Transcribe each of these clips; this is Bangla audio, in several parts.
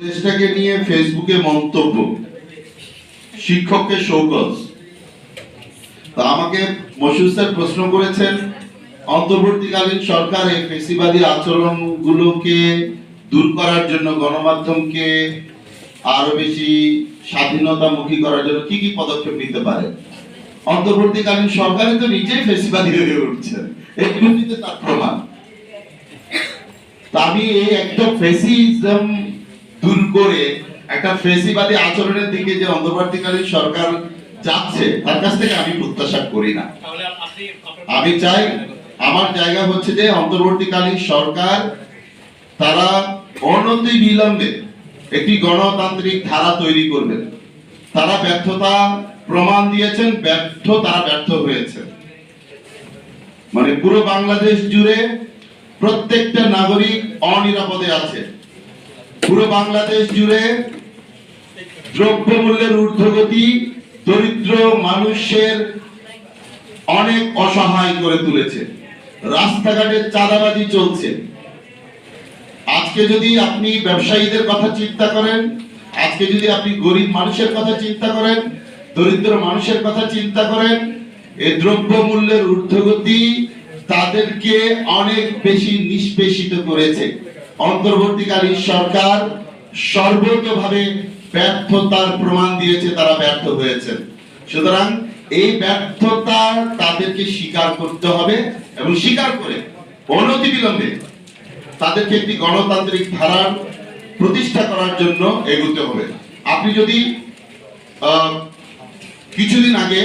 দেশটাকে নিয়ে ফেসবুকে মন্তব্য শিক্ষককে শৌকজ। তো আমাকে মশুর স্যার প্রশ্ন করেছেন, অন্তর্বর্তীকালীন সরকার এই ফেসিবাদী আচরণগুলোকে দূর করার জন্য গণমাধ্যমকে আরও বেশি স্বাধীনতামুখী করার জন্য কি কি পদক্ষেপ নিতে পারে? অন্তর্বর্তীকালীন সরকারই তো নিজেই ফেসিবাদী হয়ে উঠছে। এগুলো কিন্তু তার প্রমাণ। আমি এই একটা ফেসিজম দূর করে একটা ফেসিবাদী আচরণের দিকে যে অন্তর্বর্তীকালীন সরকার যাচ্ছে তার কাছ থেকে আমি প্রত্যাশা করি না। আমি চাই আমার জায়গা হচ্ছে যে অন্তর্বর্তীকালীন সরকার তারা অনতি বিলম্বে একটি গণতান্ত্রিক ধারা তৈরি করবেন। তারা ব্যর্থতা প্রমাণ দিয়েছেন ব্যর্থ তারা ব্যর্থ হয়েছে। মানে পুরো বাংলাদেশ জুড়ে প্রত্যেকটা নাগরিক অনিরাপদে আছে। পুরো বাংলাদেশ জুড়ে দ্রব্যমূল্যের ঊর্ধ্বগতি দরিদ্র মানুষের অনেক অসহায় করে তুলেছে। রাস্তাঘাটে চাঁদাবাজি চলছে। আজকে যদি আপনি ব্যবসায়ীদের কথা চিন্তা করেন, আজকে যদি আপনি গরিব মানুষের কথা চিন্তা করেন, দরিদ্র মানুষের কথা চিন্তা করেন এই দ্রব্য মূল্যের ঊর্ধ্বগতি তাদেরকে অনেক বেশি নিষ্পেষিত করেছে। অন্তর্বর্তীকালীন সরকার সর্বতভাবে ব্যর্থতার প্রমাণ দিয়েছে, তারা ব্যর্থ হয়েছে সুতরাং এই ব্যর্থতা তাদেরকে স্বীকার করতে হবে এবং স্বীকার করে অনতি বিলম্বে তাদেরকে একটি গণতান্ত্রিক ধারার প্রতিষ্ঠা করার জন্য এগুতে হবে। আপনি যদি কিছুদিন আগে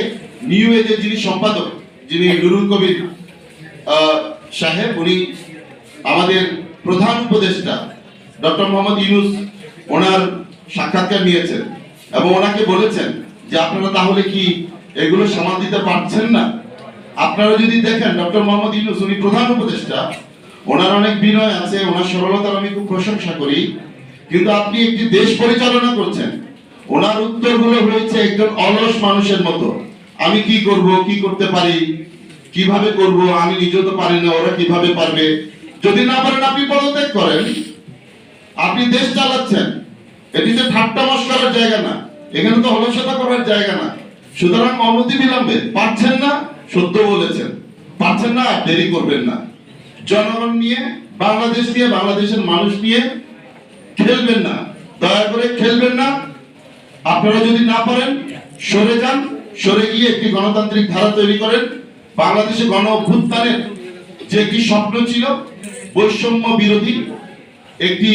নিউ এজের যিনি সম্পাদক, যিনি নুরুল কবির সাহেব, উনি আমাদের প্রধান উপদেষ্টা ডক্টর মোহাম্মদ ইউনুস ওনার সাক্ষাৎকার নিয়েছেন এবং ওনাকে বলেছেন যে আপনারা তাহলে কি এগুলো সামাল দিতে পারছেন না? আপনারা যদি দেখেন ডক্টর মোহাম্মদ ইউনুস উনি প্রধান উপদেষ্টা, ওনার অনেক বিনয় আছে, ওনার সরলতার আমি খুব প্রশংসা করি, কিন্তু আপনি একটি দেশ পরিচালনা করছেন, ওনার উত্তরগুলো হয়েছে একজন অলস মানুষের মতো। আমি কি করব, কি করতে পারি, কীভাবে করব, আমি নিজে তো পারি না, ওরা কীভাবে পারবে? যদি না পারেন আপনি পদত্যাগ করেন। আপনি দেশ চালাচ্ছেন। এটি যে ঠাট্টা মস্করার জায়গা না, এখানে তো অলসতা করার জায়গা না। সুতরাং অনতি বিলম্বে। পারছেন না? সত্য বলেছেন। পাচ্ছেন না? দেরি করবেন না। জনগণ নিয়ে, বাংলাদেশ নিয়ে, বাংলাদেশের মানুষ নিয়ে খেলবেন না। দয়া করে খেলবেন না। আপনারা যদি না পারেন, সরে যান। সরে গিয়ে একটি গণতান্ত্রিক ধারা তৈরি করেন। বাংলাদেশে গণ অভ্যুত্থানের যে কি স্বপ্ন ছিল বৈষম্য বিরোধী একটি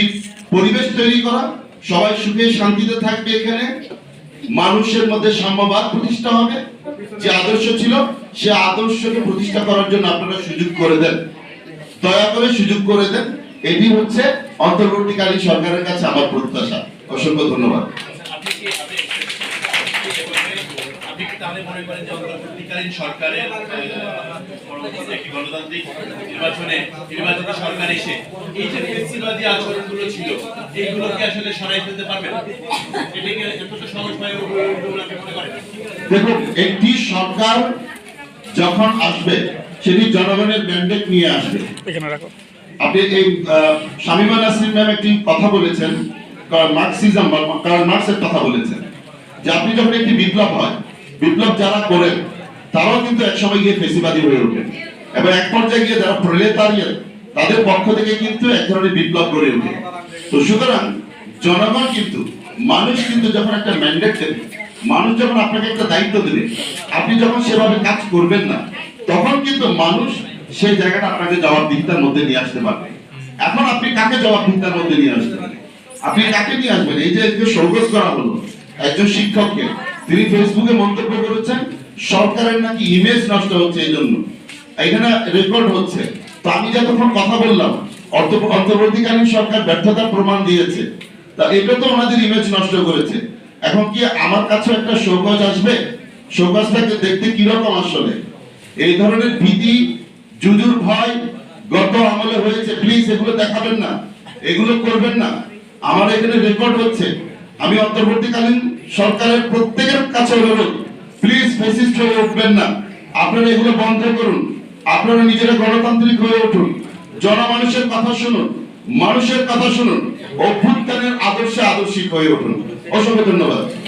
পরিবেশ তৈরি করা, সবাই সুখে শান্তিতে থাকবে এখানে। মানুষের মধ্যে সাম্যবাদ প্রতিষ্ঠা হবে, যে আদর্শ ছিল, সে আদর্শকে প্রতিষ্ঠা করার জন্য আপনারা সুযোগ করে দেন। দয়া করে সুযোগ করে দেন। এটি হচ্ছে অন্তর্বর্তীকালীন সরকারের কাছে আমার প্রত্যাশা। অসংখ্য ধন্যবাদ আপনি কি আপনি আপনি কি তাহলে মনে করেন যে অন্তর্বর্তীকালীন সরকারের একটি গণতান্ত্রিক নির্বাচনে নির্বাচিত সরকার এসে এই যে ফেসিবাদী আচরণগুলো ছিল এইগুলোকে আসলে সরাই ফেলতে পারবে? এটাকে এতটা সহজ হয়ে আপনি মনে করেন? দেখুন একটি সরকার যখন আসবে সেটি জনগণের ম্যান্ডেট নিয়ে আসবে। এখানে রাখো। আপনি এই আহ, শামীমা নাসরিন ম্যাম একটি কথা বলেছেন মার্কসিজম বা কার্ল মার্কসের কথা বলেছেন যে আপনি যখন একটি বিপ্লব হয় বিপ্লব যারা করেন, তারাও কিন্তু একসময় গিয়ে ফেসিবাদী হয়ে ওঠেন। এবং এক পর্যায়ে গিয়ে যারা প্রলেতারিয়ান তাদের পক্ষ থেকে কিন্তু এক ধরনের বিপ্লব গড়ে ওঠে। তো সুতরাং জনগণ কিন্তু, মানুষ কিন্তু যখন একটা ম্যান্ডেট দেবে, মানুষ যখন আপনাকে একটা দায়িত্ব দেবে, আপনি যখন সেভাবে কাজ করবেন না, তখন কিন্তু মানুষ সেই জায়গাটা আপনাকে জবাবদিহিতার মধ্যে নিয়ে আসতে পারবে। এখন আপনি কাকে জবাবদিহিতার মধ্যে নিয়ে আসবেন? আপনি কাকে নিয়ে আসবেন? এই যে সৌগত করা হলো, একজন শিক্ষককে তিনি ফেসবুকে মন্তব্য করেছেন, সরকারের নাকি ইমেজ নষ্ট হচ্ছে এই জন্য এখানে রেকর্ড হচ্ছে। তো আমি যতক্ষণ কথা বললাম অন্তর্বর্তীকালীন সরকার ব্যর্থতার প্রমাণ দিয়েছে। তা এটা তো ওনাদের ইমেজ নষ্ট করেছে। এখন কি আমার কাছে একটা শোকজ আসবে? শোকজটাকে দেখতে কীরকম আসলে? এই ধরনের ভীতি, জুজুর ভয় গত আমলে হয়েছে। প্লিজ এগুলো দেখাবেন না। এগুলো করবেন না। আমার এখানে রেকর্ড হচ্ছে। আমি অন্তর্বর্তীকালীন সরকারের প্রত্যেকের কাছে অনুরোধ প্লিজ ফেসিস্ট হয়ে উঠবেন না। আপনারা এগুলো বন্ধ করুন। আপনারা নিজেরা গণতান্ত্রিক হয়ে উঠুন। জনমানুষের কথা শুনুন, মানুষের কথা শুনুন, অভ্যুত্থানের আদর্শে আদর্শিক হয়ে উঠুন। অসংখ্য ধন্যবাদ।